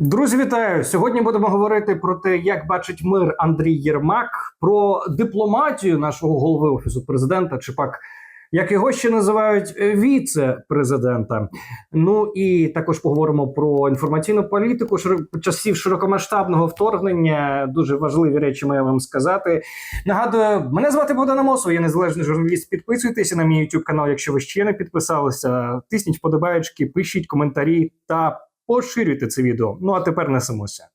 Друзі, вітаю! Сьогодні будемо говорити про те, як бачить мир Андрій Єрмак, про дипломатію нашого голови офісу президента, чи пак як його ще називають е, віце-президента. Ну і також поговоримо про інформаційну політику часів широкомасштабного вторгнення. Дуже важливі речі маю вам сказати. Нагадую, мене звати Богдан Амосов, я незалежний журналіст. Підписуйтеся на мій YouTube канал, якщо ви ще не підписалися. Тисніть вподобаєчки, пишіть коментарі та поширюйте це відео. Ну а тепер несемося.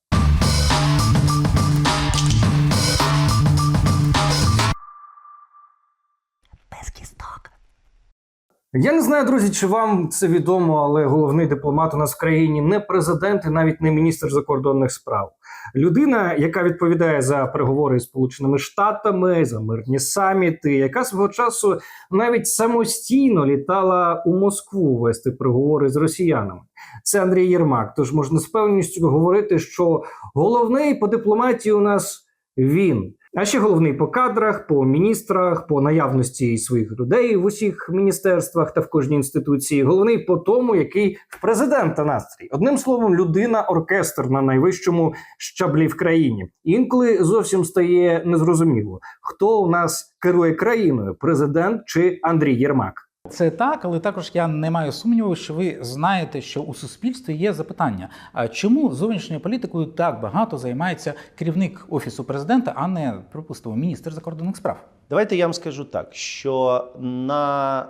Я не знаю, друзі, чи вам це відомо, але головний дипломат у нас в країні не президент і навіть не міністр закордонних справ. Людина, яка відповідає за переговори з Сполученими Штатами, за мирні саміти, яка свого часу навіть самостійно літала у Москву вести переговори з росіянами. Це Андрій Єрмак. Тож можна з певністю говорити, що головний по дипломатії у нас він. А ще головний по кадрах, по міністрах, по наявності своїх людей в усіх міністерствах та в кожній інституції. Головний по тому, який в президента настрій. Одним словом, людина оркестр на найвищому щаблі в країні. Інколи зовсім стає незрозуміло, хто у нас керує країною: президент чи Андрій Єрмак. Це так, але також я не маю сумніву, що ви знаєте, що у суспільстві є запитання: а чому зовнішньою політикою так багато займається керівник офісу президента, а не припустимо міністр закордонних справ? Давайте я вам скажу так, що на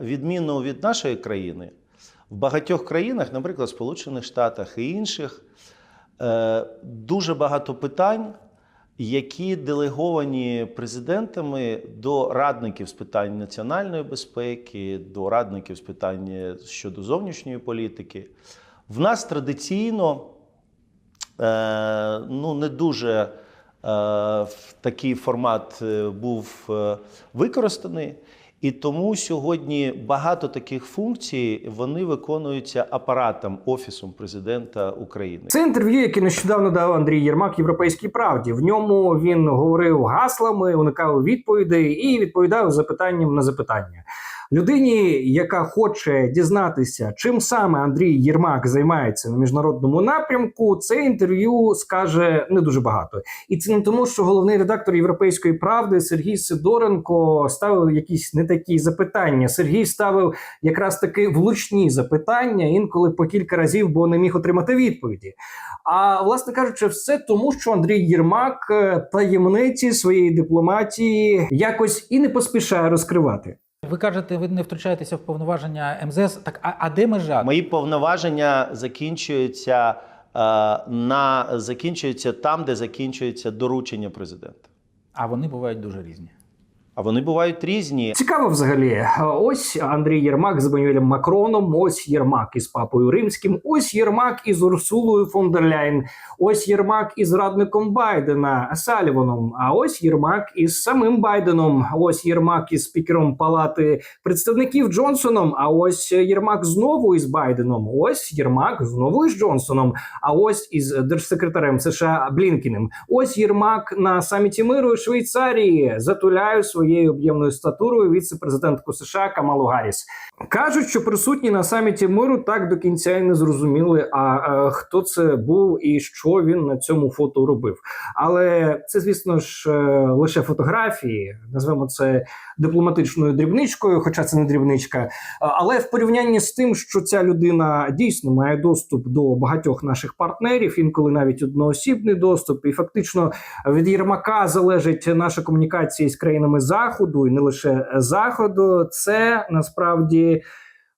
е, відміну від нашої країни, в багатьох країнах, наприклад, Сполучених Штатах і інших, е, дуже багато питань, які делеговані президентами до радників з питань національної безпеки, до радників з питань щодо зовнішньої політики. В нас традиційно е, ну, не дуже е, такий формат е, був е, використаний. І тому сьогодні багато таких функцій вони виконуються апаратом офісом президента України. Це інтерв'ю, яке нещодавно дав Андрій Єрмак Європейській правді. В ньому він говорив гаслами, уникав відповідей і відповідав запитанням на запитання. Людині, яка хоче дізнатися, чим саме Андрій Єрмак займається на міжнародному напрямку, це інтерв'ю скаже не дуже багато. І це не тому, що головний редактор Європейської правди Сергій Сидоренко ставив якісь не такі запитання. Сергій ставив якраз таки влучні запитання, інколи по кілька разів, бо не міг отримати відповіді. А власне кажучи, все тому, що Андрій Єрмак е, таємниці своєї дипломатії якось і не поспішає розкривати. Ви кажете, ви не втручаєтеся в повноваження МЗС. Так а, а де межа? Мої повноваження закінчуються е, на закінчуються там, де закінчується доручення президента. А вони бувають дуже різні. А вони бувають різні. Цікаво взагалі. Ось Андрій Єрмак з Еммануелем Макроном, ось Єрмак із Папою Римським, ось Єрмак із Урсулою фон дер Ляйн, ось Єрмак із радником Байдена Саліваном, а ось Єрмак із самим Байденом, ось Єрмак із спікером Палати представників Джонсоном, а ось Єрмак знову із Байденом, ось Єрмак знову із Джонсоном, а ось із держсекретарем США Блінкіним. Ось Єрмак на саміті миру у Швейцарії затуляє своєю об'ємною статурою віце-президентку США Камалу Гарріс. Кажуть, що присутні на саміті миру так до кінця і не зрозуміли, а, е, хто це був і що він на цьому фото робив. Але це, звісно ж, е, лише фотографії. Назвемо це дипломатичною дрібничкою, хоча це не дрібничка. Але в порівнянні з тим, що ця людина дійсно має доступ до багатьох наших партнерів, інколи навіть одноосібний доступ, і фактично від Єрмака залежить наша комунікація з країнами Заходу, і не лише Заходу. Це насправді.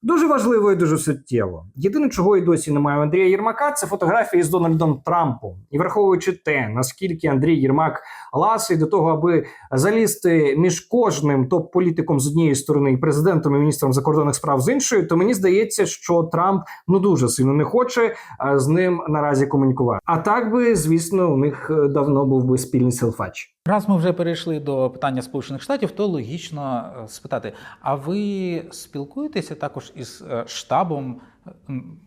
Дуже важливо і дуже суттєво. Єдине, чого і досі немає у Андрія Єрмака, це фотографії з Дональдом Трампом. І враховуючи те, наскільки Андрій Єрмак ласий до того, аби залізти між кожним топ-політиком з однієї сторони і президентом і міністром закордонних справ з іншої, то мені здається, що Трамп ну дуже сильно не хоче з ним наразі комунікувати. А так би, звісно, у них е, давно був би спільний селфач. Раз ми вже перейшли до питання Сполучених Штатів, то логічно е, спитати: а ви спілкуєтеся також із е, штабом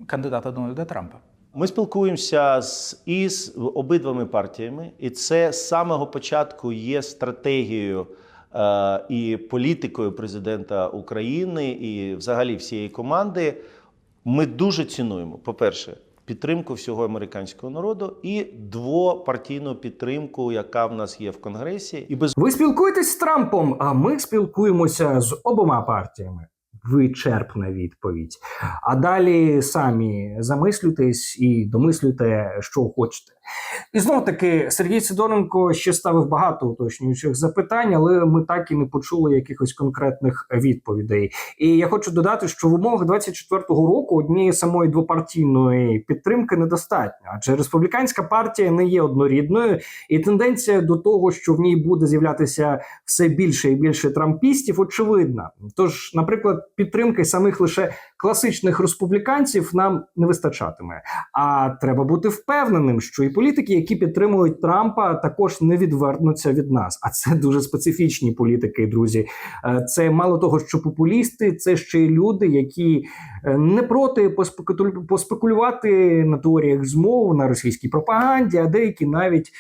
кандидата Дональда Трампа? Ми спілкуємося з із обидвими партіями, і це з самого початку є стратегією е, і політикою президента України і взагалі всієї команди. Ми дуже цінуємо, по-перше, підтримку всього американського народу і двопартійну підтримку, яка в нас є в Конгресі, і без Ви спілкуєтесь з Трампом, а ми спілкуємося з обома партіями. Вичерпна відповідь. А далі самі замислюйтесь і домислюйте, що хочете. І знов таки Сергій Сидоренко ще ставив багато уточнюючих запитань, але ми так і не почули якихось конкретних відповідей. І я хочу додати, що в умовах 24-го року однієї самої двопартійної підтримки недостатньо, адже республіканська партія не є однорідною, і тенденція до того, що в ній буде з'являтися все більше і більше трампістів, очевидна. Тож, наприклад, підтримки самих лише класичних республіканців нам не вистачатиме. А треба бути впевненим, що і політики, які підтримують Трампа, також не відвернуться від нас. А це дуже специфічні політики, друзі. Е, Це мало того, що популісти, це ще й люди, які е, не проти поспекулю- поспекулювати на теоріях змов, на російській пропаганді, а деякі навіть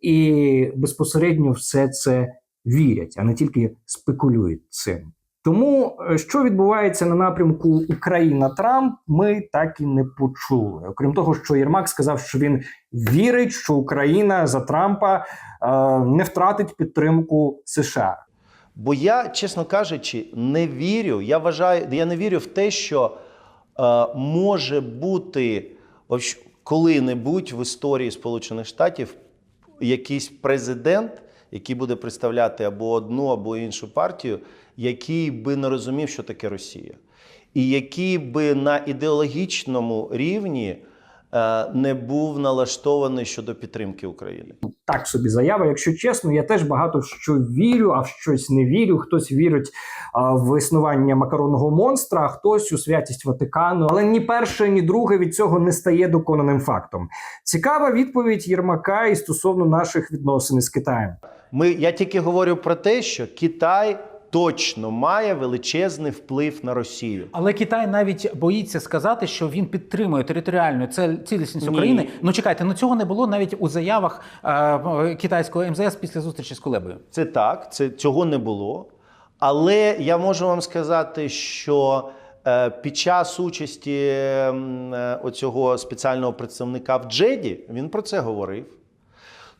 і безпосередньо все це вірять, а не тільки спекулюють цим. Тому е, що відбувається на напрямку Україна Трамп, ми так і не почули. Окрім того, що Єрмак сказав, що він вірить, що Україна за Трампа е, не втратить підтримку США. Бо я, чесно кажучи, не вірю. Я вважаю, я не вірю в те, що е, може бути коли-небудь в історії Сполучених Штатів якийсь президент, який буде представляти або одну, або іншу партію, який би не розумів, що таке Росія, і який би на ідеологічному рівні е, не був налаштований щодо підтримки України. так собі заява. Якщо чесно, я теж багато в що вірю, а в щось не вірю. Хтось вірить а, в існування макаронного монстра, а хтось у святість Ватикану. Але ні перше, ні друге від цього не стає доконаним фактом. Цікава відповідь Єрмака і стосовно наших відносин із Китаєм. Ми, я тільки говорю про те, що Китай точно має величезний вплив на Росію. Але Китай навіть боїться сказати, що він підтримує територіальну цель- цілісність Ні. України. Ну чекайте, ну цього не було навіть у заявах е, китайського МЗС після зустрічі з Кулебою. Це так, це цього не було. Але я можу вам сказати, що е, під час участі е, оцього спеціального представника в Джеді він про це говорив.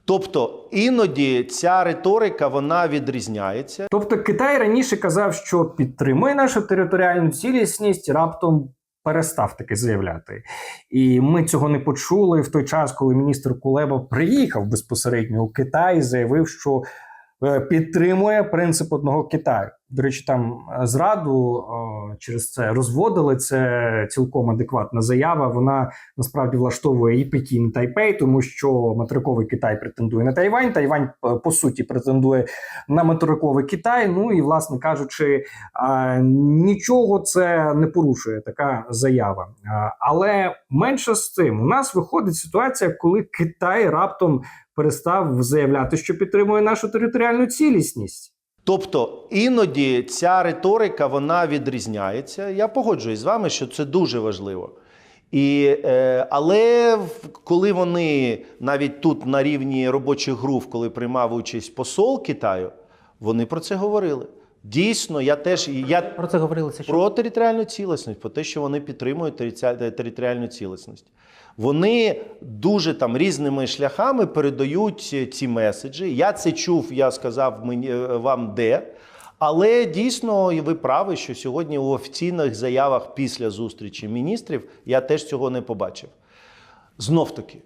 Тобто іноді ця риторика вона відрізняється. Тобто Китай раніше казав, що підтримує нашу територіальну цілісність, раптом перестав таки заявляти. І ми цього не почули в той час, коли міністр Кулеба приїхав безпосередньо у Китай і заявив, що е, підтримує принцип одного Китаю. До речі, там е, зраду е, через це розводили. Це цілком адекватна заява. Вона насправді влаштовує і Пекін, і Тайпей, тому що материковий Китай претендує на Тайвань. Тайвань е, по суті претендує на материковий Китай. Ну і власне кажучи, нічого це не порушує така заява. Але менше з тим, у нас виходить ситуація, коли Китай раптом перестав заявляти, що підтримує нашу територіальну цілісність. Тобто іноді ця риторика вона відрізняється. Я погоджуюсь з вами, що це дуже важливо. І, е, але коли вони навіть тут на рівні робочих груп, коли приймав участь посол Китаю, вони про це говорили. Дійсно, я теж я Про це говорилося. Про територіальну цілісність, про те, що вони підтримують територіальну цілісність. Вони дуже там різними шляхами передають е, ці меседжі. Я це чув, я сказав мені е, вам де. Але дійсно, і ви праві, що сьогодні у офіційних заявах після зустрічі міністрів я теж цього не побачив. Знов таки,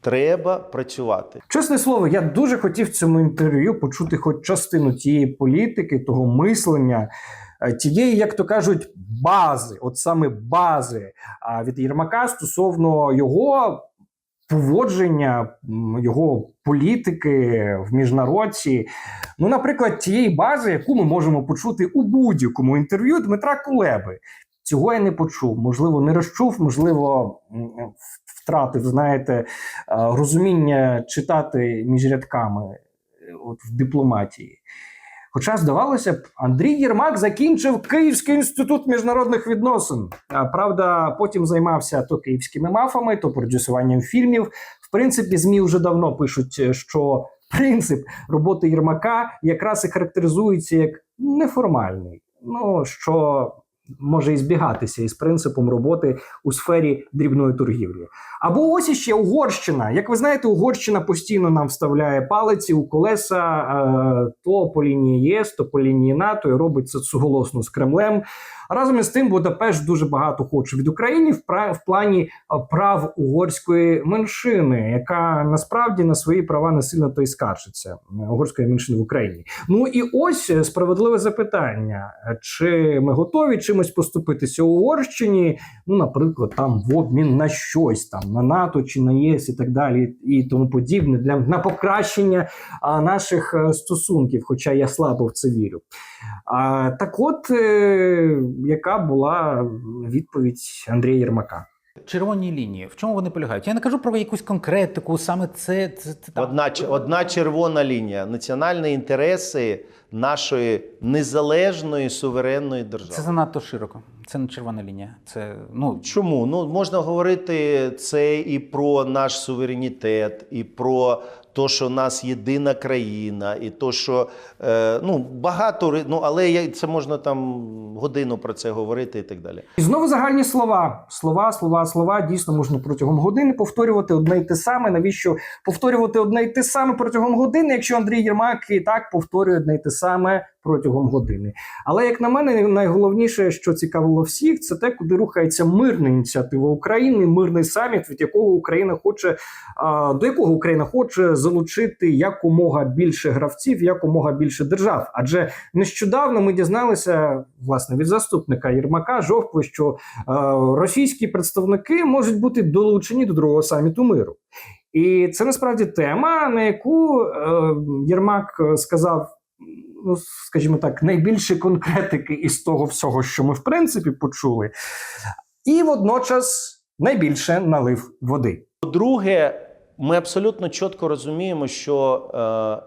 треба працювати. Чесне слово, я дуже хотів в цьому інтерв'ю почути хоч частину тієї політики, того мислення, тієї, як то кажуть, бази, от саме бази від Єрмака стосовно його поводження, його політики в міжнародці. Ну, наприклад, тієї бази, яку ми можемо почути у будь-якому інтерв'ю Дмитра Кулеби. Цього я не почув, можливо, не розчув, можливо, втратив, знаєте, е, розуміння читати між рядками е, от в дипломатії. Хоча, здавалося б, Андрій Єрмак закінчив Київський інститут міжнародних відносин. А, правда, потім займався то київськими мафами, то продюсуванням фільмів. В принципі, ЗМІ вже давно пишуть, е, що принцип роботи Єрмака якраз і характеризується як неформальний. Ну що може і збігатися із принципом роботи у сфері дрібної торгівлі. Або ось іще Угорщина. Як ви знаєте, Угорщина постійно нам вставляє палиці у колеса е, то по лінії ЄС, то по лінії НАТО і робить це суголосно з Кремлем. Разом із тим, Будапешт дуже багато хоче від України в, пра- в плані е, прав угорської меншини, яка насправді на свої права не сильно то й скаржиться е, угорської меншини в Україні. Ну і ось е, справедливе запитання: чи ми готові чимось поступитися Угорщині? Ну, наприклад, там в обмін на щось там на НАТО чи на ЄС і так далі, і тому подібне, для на покращення а, наших е, стосунків, хоча я слабо в це вірю. А, так от, е, яка була відповідь Андрія Єрмака? Червоні лінії. В чому вони полягають? Я не кажу про якусь конкретику, саме це, це, це там. Одна, одна червона лінія національні інтереси нашої незалежної суверенної держави. Це занадто широко. Це не червона лінія. Це ну Чому? Ну можна говорити це і про наш суверенітет, і про те, що в нас єдина країна, і то, що е, ну багато ну але я, це можна там годину про це говорити і так далі. І знову загальні слова. Слова, слова, слова. Дійсно можна протягом години повторювати одне й те саме. Навіщо повторювати одне й те саме протягом години, якщо Андрій Єрмак і так повторює одне й те саме протягом години. Але як на мене, найголовніше, що цікавило всіх, це те, куди рухається мирна ініціатива України, мирний саміт, від якого Україна хоче до якого Україна хоче залучити якомога більше гравців, якомога більше держав. Адже нещодавно ми дізналися власне від заступника Єрмака Жовкви, що російські представники можуть бути долучені до другого саміту миру. І це насправді тема, на яку е, Єрмак е, сказав. Ну, скажімо так, найбільше конкретики із того всього, що ми в принципі почули, і водночас найбільше налив води. По-друге, ми абсолютно чітко розуміємо, що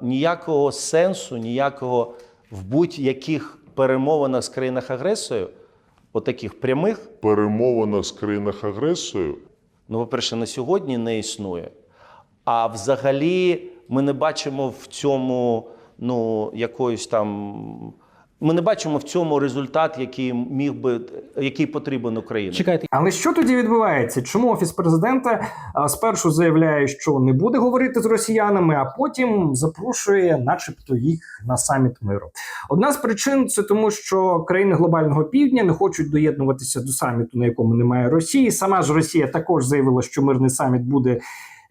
е, ніякого сенсу, ніякого в будь-яких перемовинах з країнах агресорів, отаких прямих, перемовина з країнах агресорів ну, по-перше, на сьогодні не існує. А взагалі ми не бачимо в цьому ну, якоїсь там. Ми не бачимо в цьому результат, який міг би, який потрібен Україні. чекайте. Але що тоді відбувається? Чому офіс президента спершу заявляє, що не буде говорити з росіянами, а потім запрошує, начебто, їх на саміт миру? Одна з причин це тому, що країни глобального півдня не хочуть доєднуватися до саміту, на якому немає Росії. Сама ж Росія також заявила, що мирний саміт буде.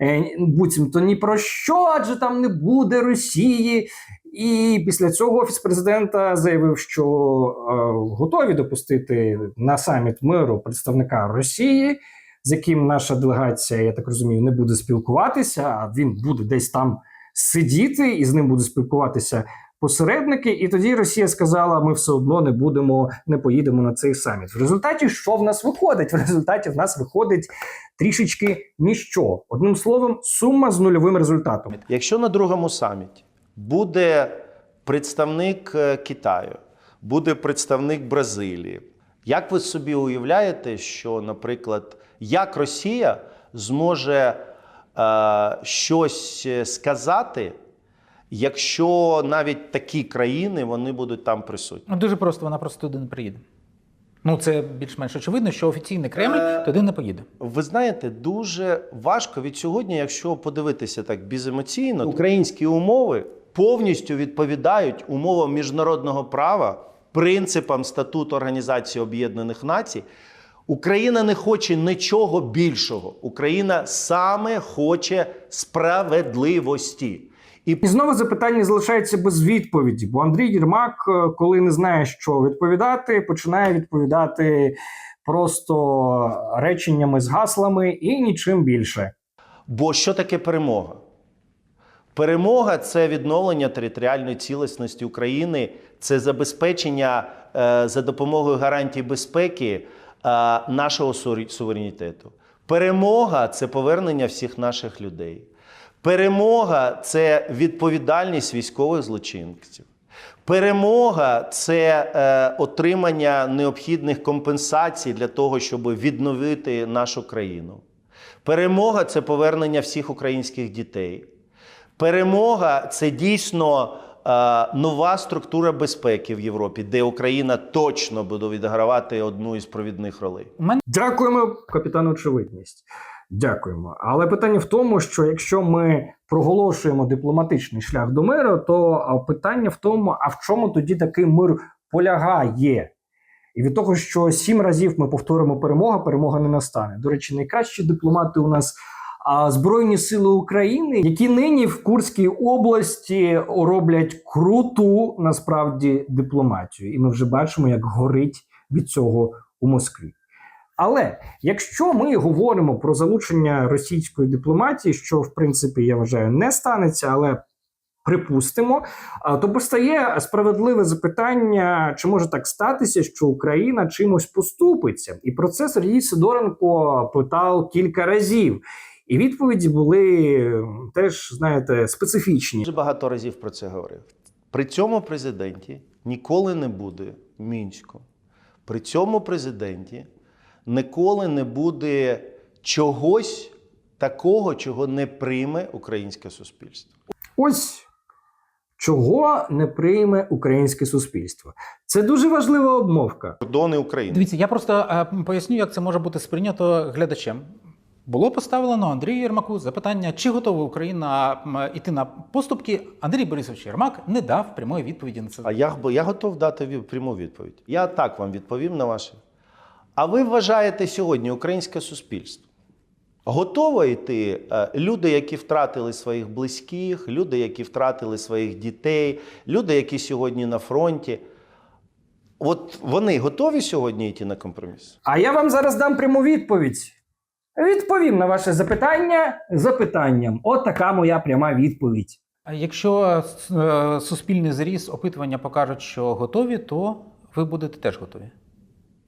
е, Буцімто ні про що, адже там не буде Росії. І після цього офіс президента заявив, що е, готові допустити на саміт миру представника Росії, з яким наша делегація, я так розумію, не буде спілкуватися. А він буде десь там сидіти, і з ним будуть спілкуватися посередники. І тоді Росія сказала: ми все одно не будемо, не поїдемо на цей саміт. В результаті що в нас виходить? В результаті в нас виходить трішечки ніщо. Одним словом, сума з нульовим результатом. Якщо на другому саміті буде представник е, Китаю, буде представник Бразилії, як ви собі уявляєте, що, наприклад, як Росія зможе е, щось е, сказати, якщо навіть такі країни вони будуть там присутні? Ну дуже просто, вона просто туди не приїде. Ну це більш-менш очевидно, що офіційний Кремль Е, туди не поїде. Ви знаєте, дуже важко від сьогодні, якщо подивитися так беземоційно, українські умови повністю відповідають умовам міжнародного права, принципам статуту Організації Об'єднаних Націй. Україна не хоче нічого більшого. Україна саме хоче справедливості. І І знову запитання залишається без відповіді, бо Андрій Єрмак, е, коли не знає, що відповідати, починає відповідати просто реченнями з гаслами і нічим більше. Бо що таке перемога? Перемога це відновлення територіальної цілісності України, це забезпечення е, за допомогою гарантій безпеки е, нашого суверенітету. Перемога це повернення всіх наших людей. Перемога це відповідальність військових злочинців. Перемога це е, отримання необхідних компенсацій для того, щоб відновити нашу країну. Перемога це повернення всіх українських дітей. Перемога це дійсно нова структура безпеки в Європі, де Україна точно буде відігравати одну із провідних ролей. Дякуємо, капітан Очевидність. Дякуємо. Але питання в тому, що якщо ми проголошуємо дипломатичний шлях до миру, то питання в тому, а в чому тоді такий мир полягає? І від того, що сім разів ми повторимо перемога, перемога не настане. До речі, найкращі дипломати у нас Збройні Сили України, які нині в Курській області роблять круту насправді дипломатію. І ми вже бачимо, як горить від цього у Москві. Але якщо ми говоримо про залучення російської дипломатії, що в принципі я вважаю не станеться, але припустимо, то постає справедливе запитання, чи може так статися, що Україна чимось поступиться, і про це Сергій Сидоренко питав кілька разів. І відповіді були теж, знаєте, специфічні. Дуже багато разів про це говорив. При цьому президенті ніколи не буде мінську. При цьому президенті ніколи не буде чогось такого, чого не прийме українське суспільство. Ось чого не прийме українське суспільство. Це дуже важлива обмовка. Кордони України. Дивіться, я просто е, поясню, як це може бути сприйнято глядачем. Було поставлено Андрію Єрмаку запитання, чи готова Україна м, іти на поступки. Андрій Борисович Єрмак не дав прямої відповіді на це. А я, я готов дати пряму відповідь. Я так вам відповім на ваше. А ви вважаєте сьогодні українське суспільство? Готове йти е, люди, які втратили своїх близьких, люди, які втратили своїх дітей, люди, які сьогодні на фронті. От вони готові сьогодні йти на компроміс? А я вам зараз дам пряму відповідь. Відповім на ваше запитання запитанням. От така моя пряма відповідь. А Якщо е, суспільний зріз опитування покажуть, що готові, то ви будете теж готові.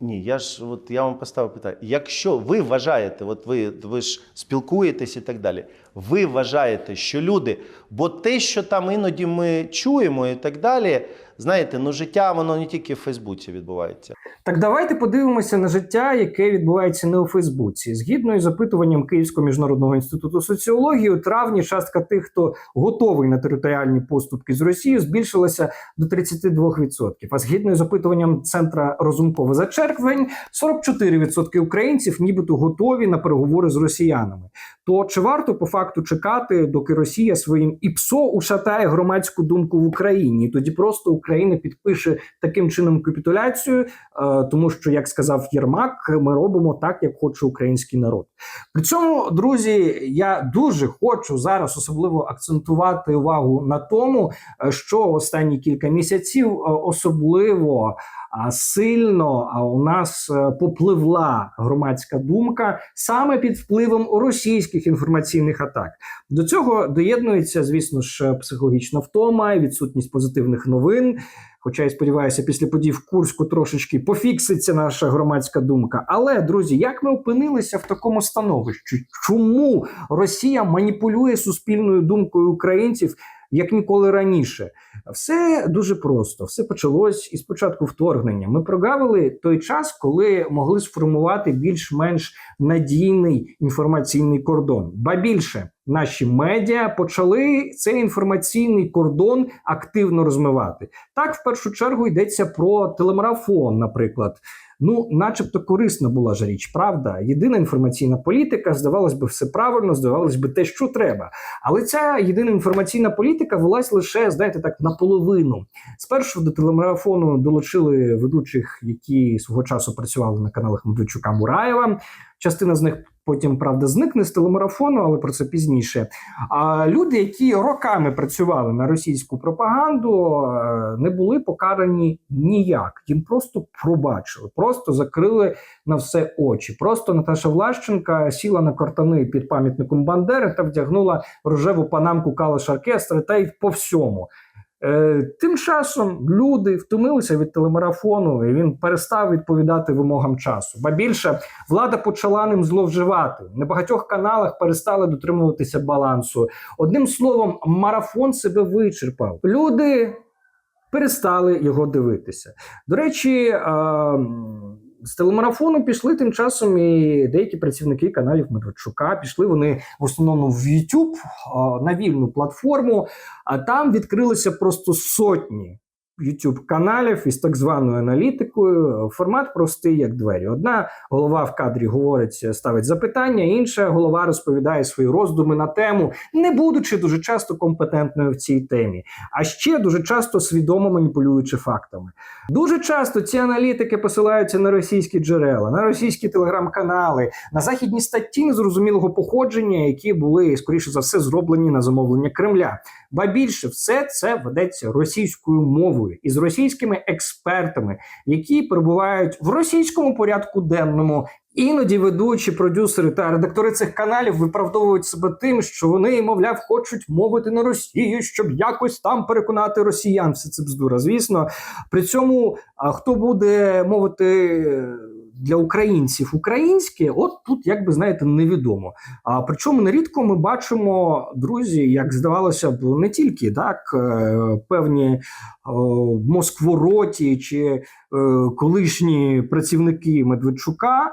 Ні, я ж от я вам поставив питання. Якщо ви вважаєте, от ви, ви ж спілкуєтесь і так далі, ви вважаєте, що люди, бо те, що там іноді ми чуємо і так далі, знаєте, ну життя воно не тільки в Фейсбуці відбувається. Так давайте подивимося на життя, яке відбувається не у Фейсбуці. Згідно із опитуванням Київського міжнародного інституту соціології, у травні частка тих, хто готовий на територіальні поступки з Росією, збільшилася до 32%. А згідно із опитуванням центра Розумкова за червень, 44% українців нібито готові на переговори з росіянами. То чи варто по факту чекати, доки Росія своїм ІПСО ушатає громадську думку в Україні? Тоді просто Україна підпише таким чином капітуляцію, е, тому що, як сказав Єрмак, ми робимо так, як хоче український народ. При цьому, друзі, я дуже хочу зараз особливо акцентувати увагу на тому, е, що останні кілька місяців е, особливо сильно у нас е, попливла громадська думка саме під впливом російських інформаційних атак. До цього доєднується, звісно ж, психологічна втома, відсутність позитивних новин. Хоча я сподіваюся, після подій в Курську трошечки пофікситься наша громадська думка. Але друзі, як ми опинилися в такому становищі? Чому Росія маніпулює суспільною думкою українців як ніколи раніше? Все дуже просто. Все почалось із початку вторгнення. Ми прогавили той час, коли могли сформувати більш-менш надійний інформаційний кордон. Ба більше наші медіа почали цей інформаційний кордон активно розмивати. Так, в першу чергу йдеться про телемарафон, наприклад. Ну, начебто корисна була ж річ, правда. Єдина інформаційна політика, здавалось би, все правильно, здавалось би, те, що треба. Але ця єдина інформаційна політика велась лише, знаєте, так наполовину. Спершу до телемарафону долучили ведучих, які свого часу працювали на каналах Медведчука Мураєва. Частина з них потім, правда, зникне з телемарафону, але про це пізніше. А люди, які роками працювали на російську пропаганду, е, не були покарані ніяк. Їм просто пробачили, просто закрили на все очі. Просто Наташа Влащенка сіла на картани під пам'ятником Бандери та вдягнула рожеву панамку калиш оркестра та й по всьому. Е, тим часом люди втомилися від телемарафону, і він перестав відповідати вимогам часу. Ба більше влада почала ним зловживати. На багатьох каналах перестали дотримуватися балансу. Одним словом, марафон себе вичерпав. Люди перестали його дивитися. До речі, З телемарафону пішли тим часом і деякі працівники каналів Медведчука. Пішли вони в основному в YouTube на вільну платформу, а там відкрилися просто сотні youtube каналів із так званою аналітикою. Формат простий, як двері. Одна голова в кадрі говорить, ставить запитання, інша голова розповідає свої роздуми на тему, не будучи дуже часто компетентною в цій темі, а ще дуже часто свідомо маніпулюючи фактами. Дуже часто ці аналітики посилаються на російські джерела, на російські телеграм-канали, на західні статті незрозумілого походження, які були скоріше за все зроблені на замовлення Кремля. Ба більше все це ведеться російською мовою із російськими експертами, які перебувають в російському порядку денному. Іноді ведучі, продюсери та редактори цих каналів виправдовують себе тим, що вони, мовляв, хочуть мовити на Росію, щоб якось там переконати росіян. Все це бздура. Звісно, при цьому а хто буде мовити для українців українське, от тут, як би знаєте, невідомо. А причому нерідко ми бачимо друзі, як здавалося б, не тільки так е, певні е, москвороті чи е, колишні працівники Медведчука.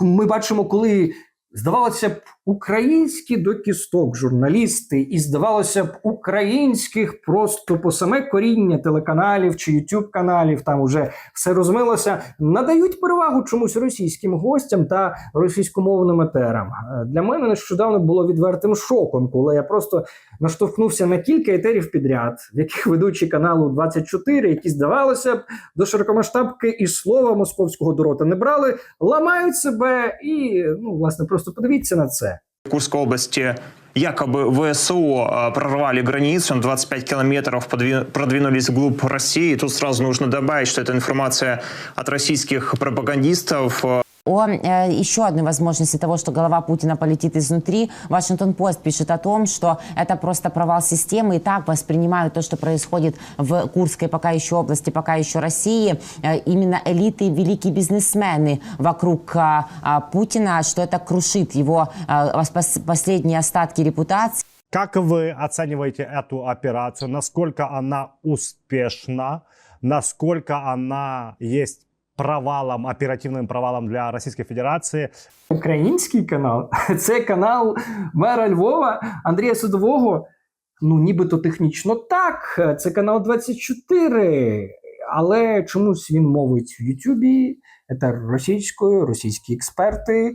Ми бачимо, коли здавалося б, українські до кісток журналісти, і здавалося б, українських просто по саме коріння телеканалів чи youtube каналів там уже все розмилося, надають перевагу чомусь російським гостям та російськомовним етерам. Е, Для мене нещодавно було відвертим шоком, коли я просто наштовхнувся на кілька етерів підряд, в яких ведучі каналу 24, які здавалося б, до широкомасштабки і слова московського до рота не брали, ламають себе і ну власне просто подивіться на це. В Курской области якобы ВСУ э, прорвали границу на 25 километров, подви- продвинулись вглубь России. Тут сразу нужно добавить, что это информация от российских пропагандистов. Э, О э, еще одной возможности того, что голова Путина полетит изнутри, Вашингтон Пост пишет о том, что это просто провал системы и так воспринимают то, что происходит в Курской пока еще области, пока еще России, э, именно элиты, великие бизнесмены вокруг а, а, Путина, что это крушит его пос- последние остатки репутации. Как вы оцениваете эту операцию? Насколько она успешна? Насколько она есть провалом, оперативным провалом для Российской Федерации? Український канал це канал мера Львова Андрія Судового. Ну, нібито технічно так. Це канал 24. Але чомусь він мовить в Ютубі, це російською, російські експерти.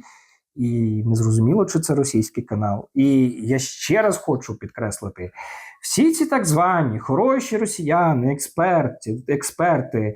І незрозуміло, чи це російський канал. І я ще раз хочу підкреслити: всі ці так звані хороші росіяни, експерти, експерти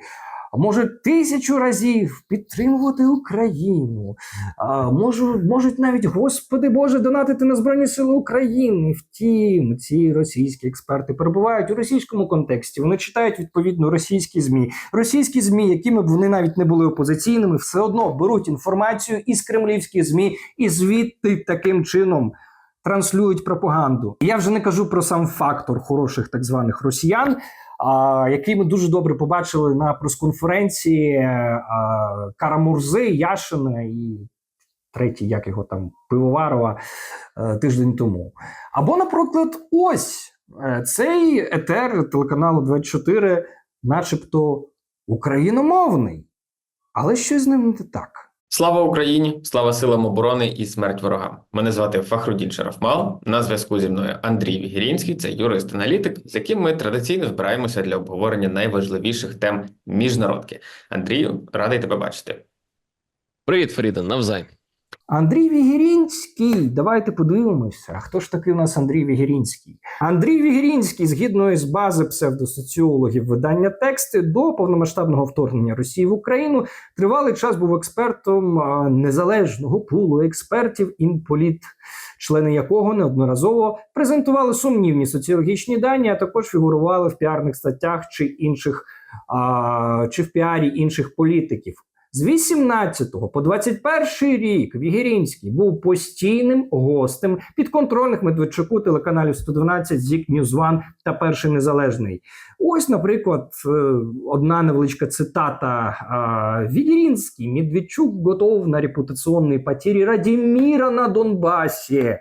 можуть тисячу разів підтримувати Україну, а, можу, можуть навіть, Господи Боже, донатити на Збройні Сили України. Втім, ці російські експерти перебувають у російському контексті. Вони читають відповідно російські змі. Російські змі, якими б вони навіть не були опозиційними, все одно беруть інформацію із кремлівських змі і звідти таким чином. Транслюють пропаганду. Я вже не кажу про сам фактор хороших так званих росіян, а, який ми дуже добре побачили на прес-конференції Карамурзи, Яшина і третій, як його там, Пивоварова е, тиждень тому. Або, наприклад, ось е, цей етер телеканалу 24, начебто україномовний, але щось з ним не так. Слава Україні! Слава силам оборони і смерть ворогам! Мене звати Фахрудін Шарафмал. На зв'язку зі мною Андрій Вігірінський, це юрист-аналітик, з яким ми традиційно збираємося для обговорення найважливіших тем міжнародки. Андрію, радий тебе бачити. Привіт, Фаріда, навзай. Андрій Вігірінський. Давайте подивимося. Хто ж такий у нас Андрій Вігірінський? Андрій Вігірінський, згідно із бази псевдосоціологів видання тексти до повномасштабного вторгнення Росії в Україну, тривалий час був експертом незалежного пулу експертів інполіт, члени якого неодноразово презентували сумнівні соціологічні дані, а також фігурували в піарних статтях чи інших а, чи в піарі інших політиків. З 18 по 21 рік Вігірінський був постійним гостем підконтрольних Медведчуку телеканалів 112, ЗІК Ньюзван та Перший Незалежний. Ось, наприклад, е, одна невеличка цитата. е, Вігірінський, Медведчук готов на репутаційні потери раді міра на Донбасі.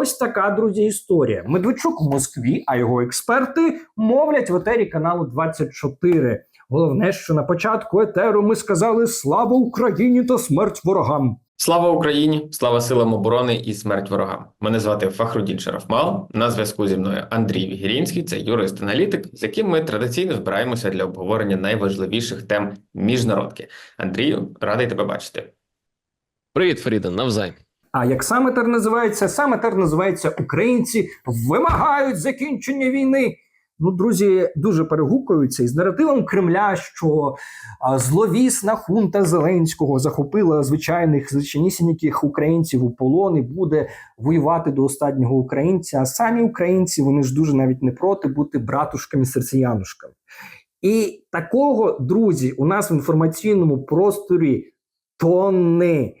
Ось така, друзі, історія. Медведчук в Москві, а його експерти мовлять в етері каналу 24. Головне, що на початку етеру ми сказали слава Україні та смерть ворогам. Слава Україні! Слава силам оборони і смерть ворогам! Мене звати Фахрудін Шарафмал. На зв'язку зі мною Андрій Вігірінський, це юрист-аналітик, з яким ми традиційно збираємося для обговорення найважливіших тем міжнародки. Андрію, радий тебе бачити. Привіт, Фріда, навзай. А як саме тер називається? Саме тер називається Українці вимагають закінчення війни. Ну, друзі, дуже перегукуються із наративом Кремля, що а, зловісна хунта Зеленського захопила звичайних звичайнісіньких українців у полон і буде воювати до останнього українця. А самі українці вони ж дуже навіть не проти бути братушками серціянушками. І такого, друзі, у нас в інформаційному просторі тонни.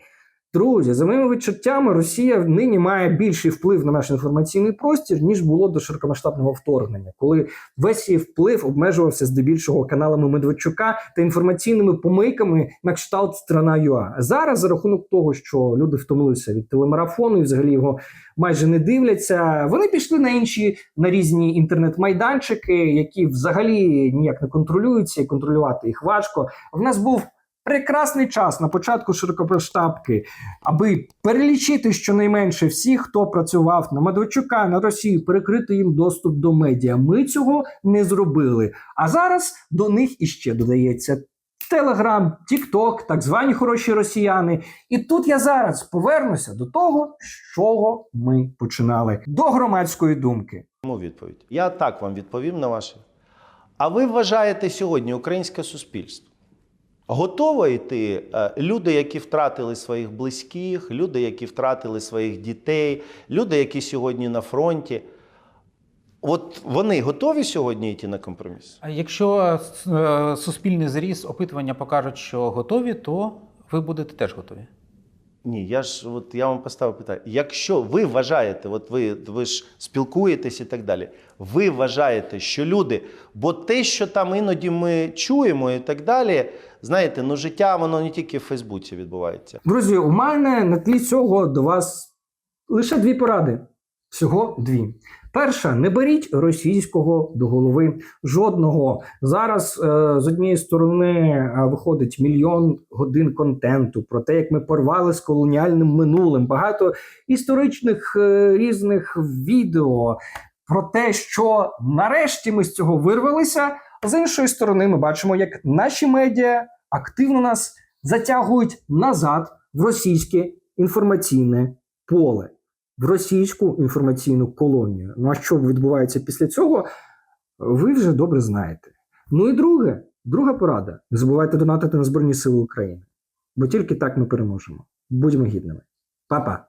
Друзі, за моїми відчуттями, Росія нині має більший вплив на наш інформаційний простір, ніж було до широкомасштабного вторгнення, коли весь її вплив обмежувався здебільшого каналами Медведчука та інформаційними помийками на кшталт страна ЮА. Зараз, за рахунок того, що люди втомилися від телемарафону і взагалі його майже не дивляться, вони пішли на інші на різні інтернет-майданчики, які взагалі ніяк не контролюються, і контролювати їх важко. В нас був прекрасний час на початку широкоштабки, аби перелічити щонайменше всіх, хто працював на Медведчука, на Росію, перекрити їм доступ до медіа. Ми цього не зробили. А зараз до них іще додається. Телеграм, Тікток, так звані хороші росіяни. І тут я зараз повернуся до того, з чого ми починали до громадської думки. Тому відповідь. Я так вам відповім на ваше. А ви вважаєте сьогодні українське суспільство? Готово йти е, люди, які втратили своїх близьких, люди, які втратили своїх дітей, люди, які сьогодні на фронті. От вони готові сьогодні йти на компроміс? А якщо е, суспільний зріз опитування покажуть, що готові, то ви будете теж готові. Ні, я ж от я вам поставив питання. Якщо ви вважаєте, от ви, ви ж спілкуєтесь і так далі, ви вважаєте, що люди, бо те, що там іноді ми чуємо і так далі, знаєте, ну життя воно не тільки в Фейсбуці відбувається. Друзі, у мене на тлі цього до вас лише дві поради. Всього дві. Перша, не беріть російського до голови жодного. Зараз е, з однієї сторони е, виходить мільйон годин контенту про те, як ми порвали з колоніальним минулим. Багато історичних е, різних відео про те, що нарешті ми з цього вирвалися. А З іншої сторони, ми бачимо, як наші медіа активно нас затягують назад в російське інформаційне поле, в російську інформаційну колонію. Ну а що відбувається після цього, ви вже добре знаєте. Ну і друге, друга порада: не забувайте донатити на Збройні Сили України, бо тільки так ми переможемо. Будьмо гідними. Па-па!